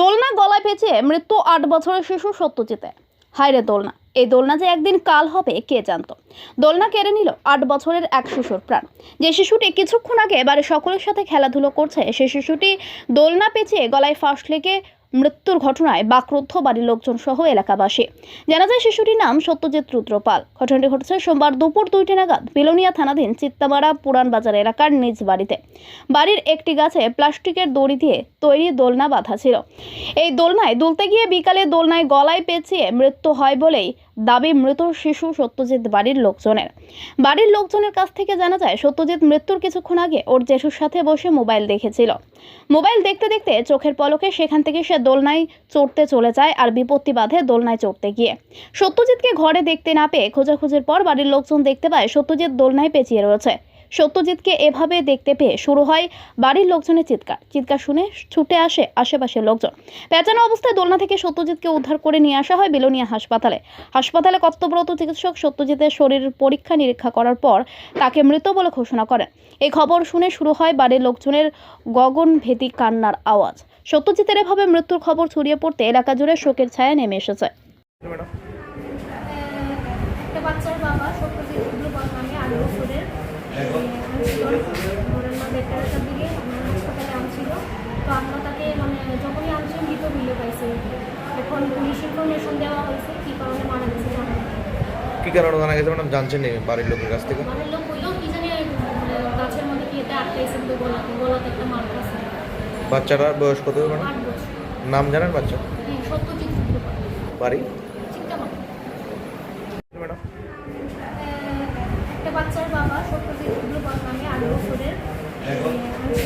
দোলনা গলায় পেঁচিয়ে মৃত্যু আট বছরের শিশু সত্যজিতে। হায়রে দোলনা, এই দোলনা যে একদিন কাল হবে, কে জানত? দোলনা কেড়ে নিল আট বছরের এক শিশুর প্রাণ। যে শিশুটি কিছুক্ষণ আগে এবারে সকলের সাথে খেলাধুলো করছে, সে শিশুটি দোলনা পেঁচিয়ে গলায় ফাঁস লেগে মৃত্যুর ঘটনায় বাক্রুদ্ধ বাড়ির লোকজন সহ এলাকাবাসী। জানা যায় শিশুটির নাম সত্যজিৎ রুদ্রপাল। ঘটনাটি ঘটেছে সোমবার দুপুর দুইটি নাগাদ বিলোনিয়া থানাধীন চিত্তামারা পুরান বাজার এলাকার নিজ বাড়িতে। বাড়ির একটি গাছে প্লাস্টিকের দড়ি দিয়ে তৈরি দোলনা বাঁধা ছিল। এই দোলনায় দুলতে গিয়ে বিকালে দোলনায় গলায় পেঁচিয়ে মৃত্যু হয় বলেই দাবি মৃত শিশু সত্যজিৎ বাড়ির লোকজনের। বাড়ির লোকজনের কাছ থেকে জানা যায়, সত্যজিৎ মৃত্যুর কিছুক্ষণ আগে ওর জেঠুর সাথে বসে মোবাইল দেখেছিল। মোবাইল দেখতে দেখতে চোখের পলকে সেখান থেকে সে দোলনায় চড়তে চলে যায় আর বিপত্তি বাঁধে দোলনায় চড়তে গিয়ে। সত্যজিৎকে ঘরে দেখতে না পেয়ে খোঁজাখুঁজির পর বাড়ির লোকজন দেখতে পায় সত্যজিৎ দোলনায় পেঁচিয়ে রয়েছে। সত্যজিৎকে এভাবে দেখতে পেয়ে শুরু হয় বাড়ির লোকজনের চিৎকার। চিৎকার শুনে ছুটে আসে আশেপাশের লোকজন। পেঁচানো অবস্থায় দোলনা থেকে সত্যজিৎকে উদ্ধার করে নিয়ে আসা হয় বিলোনিয়া হাসপাতালে। হাসপাতালে কর্তব্যরত চিকিৎসক সত্যজিতের শরীরের পরীক্ষা নিরীক্ষা করার পর তাকে মৃত বলে ঘোষণা করেন। এই খবর শুনে শুরু হয় বাড়ির লোকজনের গগন ভেদি কান্নার আওয়াজ। সত্যজিতের এভাবে মৃত্যুর খবর ছড়িয়ে পড়তে এলাকা জুড়ে শোকের ছায়া নেমে এসেছে। বাচ্চার বাবা সত্যজিৎ নামে আনছিল ধরেন না দেড়টার দিকে হাসপাতালে আনছিল তো আমরা তাকে মানে যখনই আনছি মৃত মিলে পাইছে এখন পুলিশ ইনফরমেশন দেওয়া হয়েছে কী কারণে মারা গেছে কি কারণে জানা গেছে? ম্যাডাম জানছেন বাড়ির লোকের কাছ থেকে। লোক হইলেও কি জানি গাছের মধ্যে কি এটা আটকাইছে তো গলাতে গলাতে একটা মার্ক আছে বাচ্চাটার বয়স কত হবে ম্যাডাম? নাম জানেন বাচ্চা? সত্যজিৎ বাড়ি ম্যাডাম। একটা বাচ্চার বাবা সত্যজিৎ রুদ্রপাল নামে আট বছরের আনছিল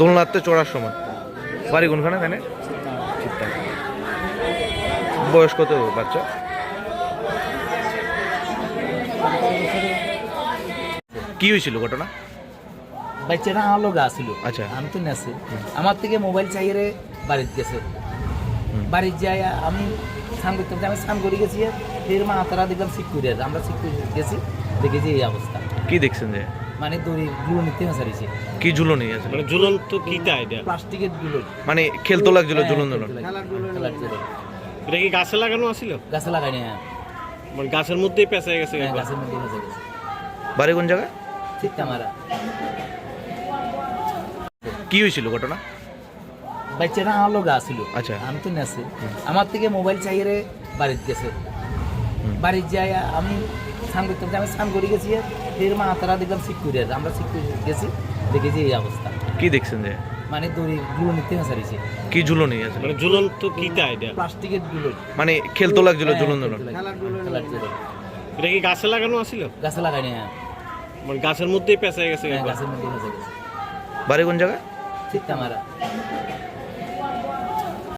দোলনাতে চড়ার সময়। বাড়ি কোনখানে জানে বয়স কত বাচ্চা? কি হয়েছিল ঘটনা? বাচ্চাটা আমার লোক আসিল। আচ্ছা। আমি তো নেছি। আমার থেকে মোবাইল চাইয়ে বাড়িতে গেছে। বাড়িতে যাই আমি স্নান করতে আমি স্নান করে গেছি। ফের মা তারা দেখলাম ঠিক করে আমরা করে গেছি দেখেছি এই অবস্থা। কি দেখছেন যে? মানে দড়ি গুলো নিতে হাসারিছে কি ঝুলনি আছে মানে ঝুলন্ত কিটা এটা? প্লাস্টিকেরগুলো মানে খেলতো লাগছিল ঝুলন ঝুলন এটা কি গাছে লাগানো আছিল? গাছে লাগাই না মানে গাছের মধ্যেই পেঁচে গেছে হ্যাঁ, গাছের মধ্যে ফেসে গেছে। বাড়ি কোন জায়গায়? ঠিক মারা। কি হয়েছিল ঘটনা? বাচ্চাটা আমার লোক আসিল। আচ্ছা। আমি তো নেছি। আমার থেকে মোবাইল চাইয়ে বাড়িতে গেছে। বাড়িতে যাই আমি স্নান করতে করতে আমি স্নান করে গেছি। ফের মা তারা দেখলাম করে আমরা ঠিক গেছি দেখেছি এই অবস্থা। কি দেখছেন যে? মানে দড়ি গুলো নিতে হাসারিছে কি ঝুলনি আছে? মানে ঝুলন্ত কিটা এটা? প্লাস্টিকেরগুলো মানে খেলতো লাগছিল হ্যাঁ, ঝুলন ঝুলন। এটা কি গাছে লাগানো আছিল? গাছে লাগাই না মানে গাছের মধ্যেই পেঁচে গেছে হ্যাঁ, গাছের মধ্যে ফেসে গেছে। বাড়ি কোন জায়গায়? ঠিক মারা